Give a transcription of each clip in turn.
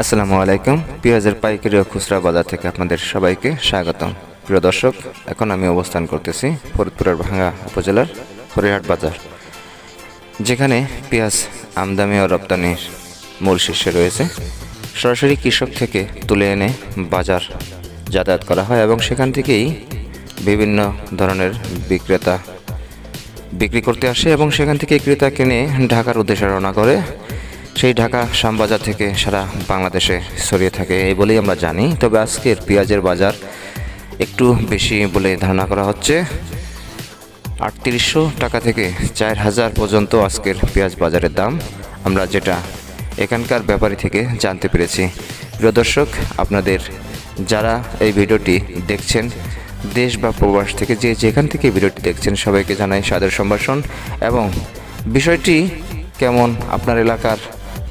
আসসালামু আলাইকুম। পেঁয়াজের পাইকারি ও খুচরা বাজার থেকে আপনাদের সবাইকে স্বাগতম। প্রিয় দর্শক, এখন আমি অবস্থান করতেছি ফরিদপুরের ভাঙ্গা উপজেলার হরিহাট বাজার, যেখানে পেঁয়াজ আমদানি ও রপ্তানির মূল শীর্ষে রয়েছে। সরাসরি কৃষক থেকে তুলে এনে বাজার যাতায়াত করা হয় এবং সেখান থেকেই বিভিন্ন ধরনের বিক্রেতা বিক্রি করতে আসে এবং সেখান থেকে ক্রেতা কিনে ঢাকার উদ্দেশ্যে রওনা করে সেই ঢাকা শ্যামবাজার থেকে সারা বাংলাদেশে ছড়িয়ে থাকে, এই বলেই আমরা জানি। তবে আজকের পেঁয়াজের বাজার একটু বেশি বলে ধারণা করা হচ্ছে। আটত্রিশশো টাকা থেকে চার হাজার পর্যন্ত আজকের পেঁয়াজ বাজারের দাম। আমরা যেটা এখানকার ব্যাপারী থেকে জানতে পেরেছি। প্রিয় দর্শক, আপনাদের যারা এই ভিডিওটি দেখছেন, দেশ বা প্রবাস থেকে যে যেখান থেকে ভিডিওটি দেখছেন, সবাইকে জানাই সাদর সম্ভাষণ। এবং বিষয়টি কেমন আপনার এলাকার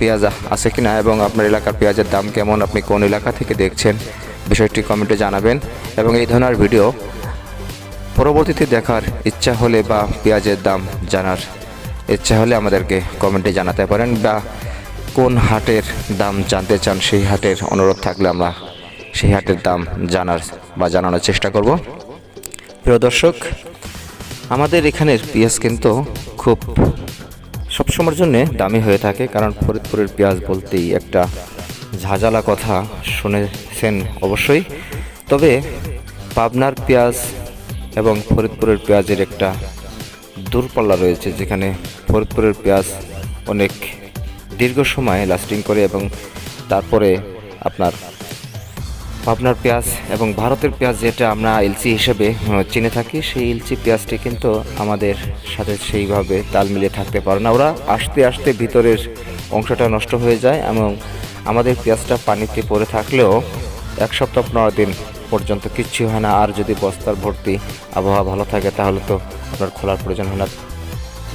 পেঁয়াজ আছে কিনা এবং আপনার এলাকার পেঁয়াজের দাম কেমন, আপনি কোন এলাকা থেকে দেখছেন, বিষয়টি কমেন্টে জানাবেন। এবং এই ধরনের ভিডিও পরবর্তীতে দেখার ইচ্ছা হলে বা পেঁয়াজের দাম জানার ইচ্ছা হলে আমাদেরকে কমেন্টে জানাতে পারেন বা কোন হাটের দাম জানতে চান, সেই হাটের অনুরোধ থাকলে আমরা সেই হাটের দাম জানার বা জানানোর চেষ্টা করব। প্রিয় দর্শক, আমাদের এখানের পেঁয়াজ কিন্তু খুব সবসময়ের জন্য দামি হয়ে থাকে, কারণ ফরিদপুরের পেঁয়াজ বলতেই একটা ঝাঁঝালা কথা শুনেছেন অবশ্যই। তবে পাবনার পেঁয়াজ এবং ফরিদপুরের পেঁয়াজের একটা দূরপাল্লা রয়েছে, যেখানে ফরিদপুরের পেঁয়াজ অনেক দীর্ঘ সময় লাস্টিং করে এবং তারপরে আপনার পাবনার পেঁয়াজ এবং ভারতের পেঁয়াজ যেটা আমরা এলচি হিসেবে চিনে থাকি, সেই এলচি পেঁয়াজটি কিন্তু আমাদের সাথে সেইভাবে তাল মিলিয়ে থাকতে পারে না। ওরা আসতে আসতে ভিতরের অংশটা নষ্ট হয়ে যায় এবং আমাদের পেঁয়াজটা পানিতে পড়ে থাকলেও এক সপ্তাহ পনেরো দিন পর্যন্ত কিচ্ছু হয় না। আর যদি বস্তার ভর্তি আবহাওয়া ভালো থাকে, তাহলে তো আপনার খোলার প্রয়োজন হয় না।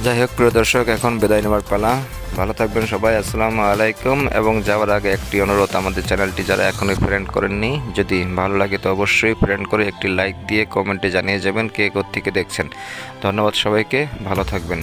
যাই হোক, প্রিয় দর্শক, এখন বিদায় নেওয়ার পালা। ভালো থাকবেন সবাই, আসসালামু আলাইকুম। এবং যাওয়ার আগে একটি অনুরোধ, আমাদের চ্যানেলটি যারা এখনই ফ্রেন্ড করেননি, যদি ভালো লাগে তো অবশ্যই ফ্রেন্ড করে একটি লাইক দিয়ে কমেন্টে জানিয়ে যাবেন, কে থেকে দেখছেন। ধন্যবাদ সবাইকে, ভালো থাকবেন।